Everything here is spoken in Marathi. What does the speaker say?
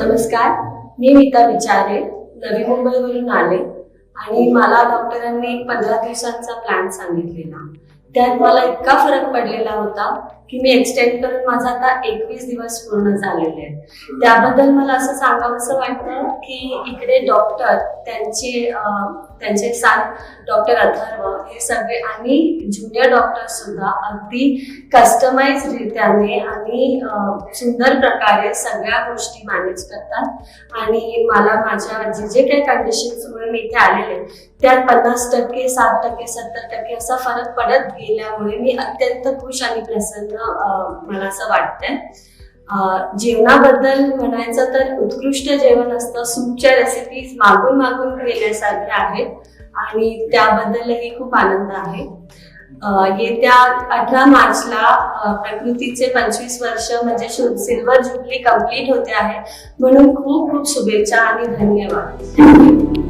नमस्कार मी मीता विचारे नवी मुंबईवरून आले आणि मला डॉक्टरांनी एक पंधरा दिवसांचा प्लॅन सांगितलेला. त्यात मला इतका फरक पडलेला होता की मी एक्सटेंड करून माझा आता एकवीस दिवस पूर्ण झालेले आहेत. त्याबद्दल मला असं सांगावंसं वाटतं की इकडे डॉक्टर त्यांचे त्यांचे साथ डॉक्टर अथर्व हे सगळे आणि ज्युनियर डॉक्टर सुद्धा अगदी कस्टमाइज रित्याने आणि सुंदर प्रकारे सगळ्या गोष्टी मॅनेज करतात. आणि मला माझ्या जे जे काही कंडिशन्समुळे मी इथे आलेले त्यात पन्नास टक्के साठ टक्के सत्तर टक्के असा फरक पडत गेल्यामुळे मी अत्यंत खुश आणि प्रसन्न मला असं वाटतंय. जेवणाबद्दल म्हणायचं तर उत्कृष्ट जेवण असतं. सूपच्या रेसिपीज मागून मागून केल्यासारख्या आहेत आणि त्याबद्दलही खूप आनंद आहे. येत्या अठरा मार्चला प्रकृतीचे पंचवीस वर्ष म्हणजे सिल्वर जुबली कंप्लीट होते आहे. म्हणून खूप खूप शुभेच्छा आणि धन्यवाद.